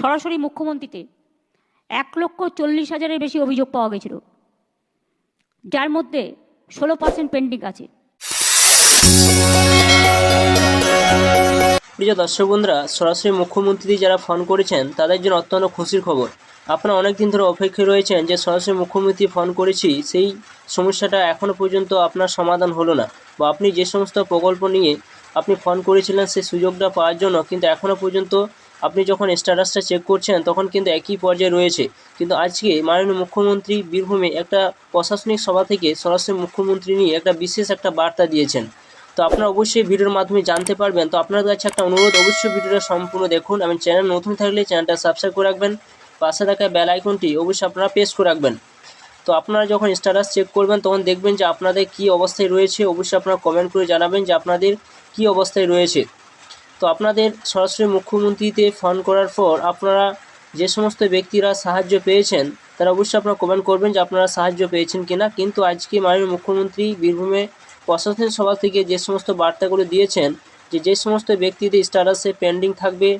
সরাসরি মুখ্যমন্ত্রীতে এক লক্ষ চল্লিশ হাজারের বেশি অভিযোগ পাওয়া গেছিল, যার মধ্যে ষোলো পার্সেন্ট পেন্ডিং আছে। প্রিয় দর্শক বন্ধুরা, সরাসরি মুখ্যমন্ত্রী যারা ফোন করেছেন, তাদের জন্য অত্যন্ত খুশির খবর। আপনারা অনেক দিন ধরে অপেক্ষায় রয়েছেন যে সরাসরি মুখ্যমন্ত্রী ফোন করেছি, সেই সমস্যাটা এখনও পর্যন্ত আপনার সমাধান হলো না বা আপনি যে সমস্ত প্রকল্প নিয়ে আপনি ফোন করেছিলেন, সেই সুযোগটা পাওয়ার জন্য কিন্তু এখনও পর্যন্ত আপনি যখন স্ট্যাটাসটা চেক করছেন, তখন কিন্তু একই পর্যায়ে রয়েছে। কিন্তু আজকে মাননীয় মুখ্যমন্ত্রী বীরভূমে একটা প্রশাসনিক সভা থেকে সরাসরি মুখ্যমন্ত্রী নিয়ে একটা বিশেষ একটা বার্তা দিয়েছেন। তো আপনারা অবশ্যই ভিডিওর মাধ্যমে জানতে পারবেন। তো আপনার কাছে একটা অনুরোধ, অবশ্যই ভিডিওটা সম্পূর্ণ দেখুন। এবং চ্যানেল নতুন থাকলে চ্যানেলটা সাবস্ক্রাইব করে রাখবেন। পাশে থাকা বেল আইকনটি অবশ্যই আপনারা প্রেস করে রাখবেন। তো আপনারা যখন স্ট্যাটাস চেক করবেন, তখন দেখবেন যে আপনাদের কি অবস্থায় রয়েছে। অবশ্যই আপনারা কমেন্ট করে জানাবেন যে আপনাদের কি অবস্থায় রয়েছে। তো আপনাদের সরাসরি মুখ্যমন্ত্রীতে ফোন করার পর আপনারা যে সমস্ত ব্যক্তিরা সাহায্য পেয়েছেন, তারা অবশ্যই আপনারা কমেন্ট করবেন যে আপনারা সাহায্য পেয়েছেন কিনা। কিন্তু আজকে মাননীয় মুখ্যমন্ত্রী বীরভূমে প্রশাসন সভা থেকে যে সমস্ত বার্তাগুলো দিয়েছেন, যে যে সমস্ত ব্যক্তিদের স্ট্যাটাসে পেন্ডিং থাকবে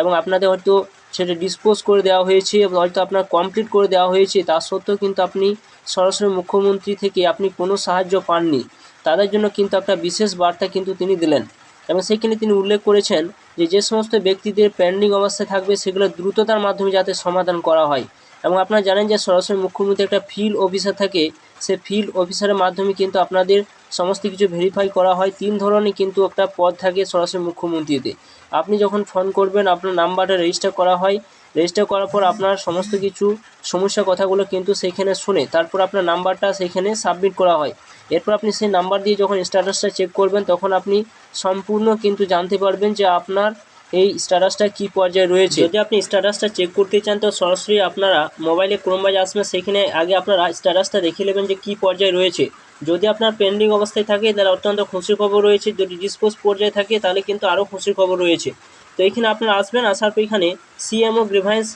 এবং আপনাদের হয়তো সেটা ডিসপোজ করে দেওয়া হয়েছে এবং হয়তো আপনার কমপ্লিট করে দেওয়া হয়েছে, তা সত্ত্বেও কিন্তু আপনি সরাসরি মুখ্যমন্ত্রী থেকে আপনি কোনো সাহায্য পাননি। তাদের জন্য কিন্তু একটা বিশেষ বার্তা কিন্তু তিনি দিলেন। এবং সেখানে তিনি উল্লেখ করেছেন যে যে সমস্ত ব্যক্তিদের পেন্ডিং অবস্থায় থাকবে, সেগুলো দ্রুততার মাধ্যমে যাতে সমাধান করা হয়। এবং আপনারা জানেন যে, সরাসরি মুখ্যমন্ত্রী একটা ফিল্ড অফিসার থাকে, সে ফিল্ড অফিসারের মাধ্যমে কিন্তু আপনাদের সমস্ত কিছু ভেরিফাই করা হয়। তিন ধরনের কিন্তু একটা পদ থাকে সরাসরি মুখ্যমন্ত্রীতে। আপনি যখন ফোন করবেন, আপনার নাম্বারটা রেজিস্টার করা হয়। রেজিস্টার করার পর আপনার সমস্ত কিছু সমস্যা কথাগুলো কিন্তু সেখানে শুনে, তারপর আপনার নাম্বারটা সেখানে সাবমিট করা হয়। এরপর আপনি সেই নাম্বার দিয়ে যখন স্ট্যাটাসটা চেক করবেন, তখন আপনি সম্পূর্ণ কিন্তু জানতে পারবেন যে আপনার এই স্ট্যাটাসটা কী পর্যায়ে রয়েছে? যদি আপনি স্ট্যাটাসটা চেক করতে চান, তো সরাসরি আপনারা মোবাইলে ক্রোমবাজ আসবেন সেখানে আগে আপনারা স্ট্যাটাসটা দেখে নেবেন যে কী পর্যায়ে রয়েছে। যদি আপনার পেন্ডিং অবস্থায় থাকে, তাহলে অত্যন্ত খুশির খবর রয়েছে। যদি ডিসপোজ পর্যায়ে থাকে, তাহলে কিন্তু আরও খুশির খবর রয়েছে। তো এখানে আপনারা আসবেন, আসার পর এখানে সিএমও গ্রিভান্স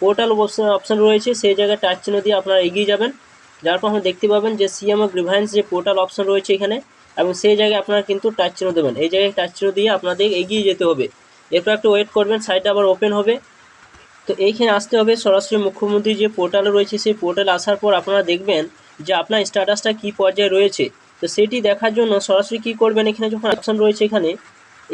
পোর্টাল অপশন রয়েছে। সেই জায়গায় টাচ চিহ্ন দিয়ে আপনারা এগিয়ে যাবেন। যার পর আপনি দেখতে পাবেন যে সিএমও গ্রিভান্স যে পোর্টাল অপশন রয়েছে এখানে, এবং সেই জায়গায় আপনারা কিন্তু টাচ চিহ্ন দেবেন। এই জায়গায় টাচ চিহ্ন দিয়ে আপনাদের এগিয়ে যেতে হবে। এরপর একটু ওয়েট করবেন সাইটটা আবার ওপেন হবে। তো এইখানে আসতে হবে সরাসরি মুখ্যমন্ত্রী যে পোর্টালে রয়েছে, সেই পোর্টালে আসার পর আপনারা দেখবেন যে আপনার স্ট্যাটাসটা কী পর্যায়ে রয়েছে। তো সেটি দেখার জন্য সরাসরি কী করবেন, এখানে যখন অপশন রয়েছে এখানে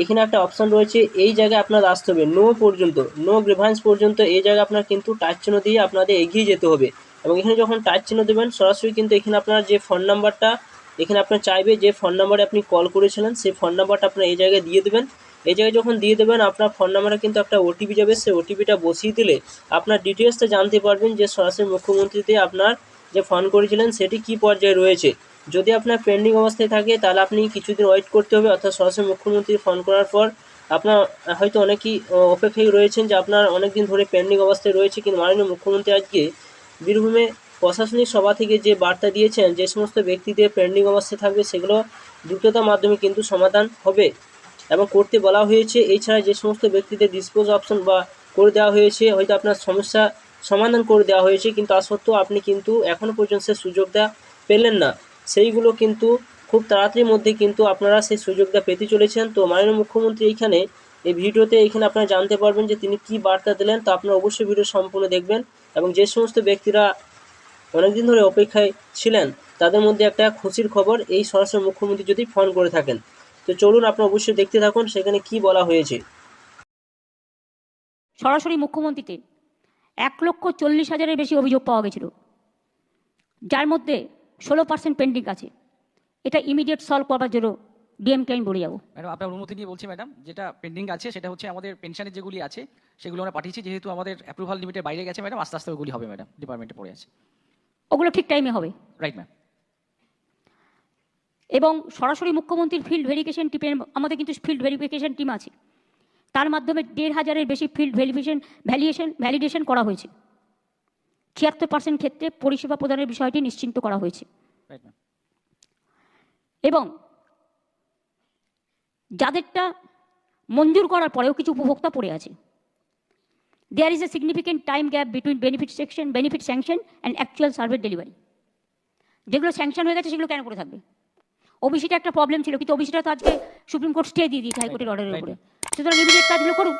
এখানে একটা অপশন রয়েছে, এই জায়গায় আপনার আসতে হবে। নো পর্যন্ত নো গ্রিভান্স পর্যন্ত এই জায়গায় আপনার কিন্তু টাচ চিহ্ন দিয়ে আপনাদের এগিয়ে যেতে হবে। এবং এখানে যখন টাচ চিহ্ন দেবেন, সরাসরি কিন্তু এখানে আপনার যে ফোন নাম্বারটা এখানে আপনার চাইবে যে ফোন নাম্বারে আপনি কল করেছিলেন, সেই ফোন নাম্বারটা আপনার এই জায়গায় দিয়ে দেবেন। এই জায়গায় যখন দিয়ে দেবেন, আপনার ফোন নাম্বারে কিন্তু একটা ওটিপি যাবে। সেই ওটিপিটা বসিয়ে দিলে আপনার ডিটেলসটা জানতে পারবেন যে সরাসরি মুখ্যমন্ত্রীতে আপনার যে ফোন করেছিলেন, সেটি কী পর্যায়ে রয়েছে। যদি আপনার পেন্ডিং অবস্থায় থাকে, তাহলে আপনি কিছুদিন ওয়েট করতে হবে। অর্থাৎ সরাসরি মুখ্যমন্ত্রী ফোন করার পর আপনার হয়তো অনেকেই অপেক্ষায় রয়েছেন যে আপনার অনেক দিন ধরে পেন্ডিং অবস্থায় রয়েছে কিন্তু মাননীয় মুখ্যমন্ত্রী আজকে বীরভূমে প্রশাসনিক সভা থেকে যে বার্তা দিয়েছেন, যে সমস্ত ব্যক্তিদের পেন্ডিং অবস্থায় থাকবে, সেগুলো দ্রুততার মাধ্যমে কিন্তু সমাধান হবে। এবং করতে বলা হয়েছে। এছাড়া যে সমস্ত ব্যক্তিদের ডিসপোজ অপশন বা করে দেওয়া হয়েছে, হয়তো আপনার সমস্যা সমাধান করে দেওয়া হয়েছে, কিন্তু তা সত্ত্বেও আপনি কিন্তু এখনও পর্যন্ত সে সুযোগটা পেলেন না। সেইগুলো কিন্তু খুব তাড়াতাড়ির মধ্যে কিন্তু আপনারা সেই সুযোগটা পেতে চলেছেন। তো মাননীয় মুখ্যমন্ত্রী এইখানে, এই ভিডিওতে এইখানে আপনারা জানতে পারবেন যে তিনি কি বার্তা দিলেন, তো আপনারা অবশ্যই ভিডিও সম্পূর্ণ দেখবেন এবং যে সমস্ত ব্যক্তিরা অনেকদিন ধরে অপেক্ষায় ছিলেন, তাদের মধ্যে একটা খুশির খবর, এই সরাসরি মুখ্যমন্ত্রী যদি ফোন করে থাকেন। তো চলুন আপনারা অবশ্যই দেখতে থাকুন সেখানে কি বলা হয়েছে। সরাসরি মুখ্যমন্ত্রীতে এক লক্ষ চল্লিশ হাজারের বেশি অভিযোগ পাওয়া গেছিল যার মধ্যে ষোলো পার্সেন্ট পেন্ডিং আছে। এটা ইমিডিয়েট সলভ করার জন্য ডিএমকে আমি বলে যাব। ম্যাডাম আপনার অনুমতি নিয়ে বলছি ম্যাডাম যেটা পেন্ডিং আছে সেটা হচ্ছে আমাদের পেনশনের যেগুলি আছে সেগুলো আমরা পাঠিয়েছি যেহেতু আমাদের অ্যাপ্রুভাল লিমিটের বাইরে গেছে ম্যাডাম আস্তে আস্তে ওগুলি হবে ম্যাডাম ডিপার্টমেন্টে পড়ে আছে। ওগুলো ঠিক টাইমে হবে। রাইট ম্যাম এবং সরাসরি মুখ্যমন্ত্রীর ফিল্ড ভেরিফিকেশন টিমের আমাদের কিন্তু ফিল্ড ভেরিফিকেশন টিম আছে। তার মাধ্যমে দেড় হাজারের বেশি ফিল্ড ভেরিফিকেশন ভ্যালিয়েশন ভ্যালিডেশন করা হয়েছে। ছিয়াত্তর পার্সেন্ট ক্ষেত্রে পরিষেবা প্রদানের বিষয়টি নিশ্চিন্ত করা হয়েছে। এবং যাদেরটা মঞ্জুর করার পরেও কিছু উপভোক্তা পড়ে আছে। There is a significant time gap between benefit section benefit sanction and actual service delivery যেগুলো স্যাংশন হয়ে গেছে সেগুলো কেন করে থাকবে? ওবিসিটা একটা প্রবলেম ছিল কিন্তু ওবিসিটা তো আজকে সুপ্রিম কোর্ট স্টে দিয়ে দিয়েছে হাইকোর্টের অর্ডারের উপরে। সুতরাং ইমিডিয়েট কাজগুলো করুন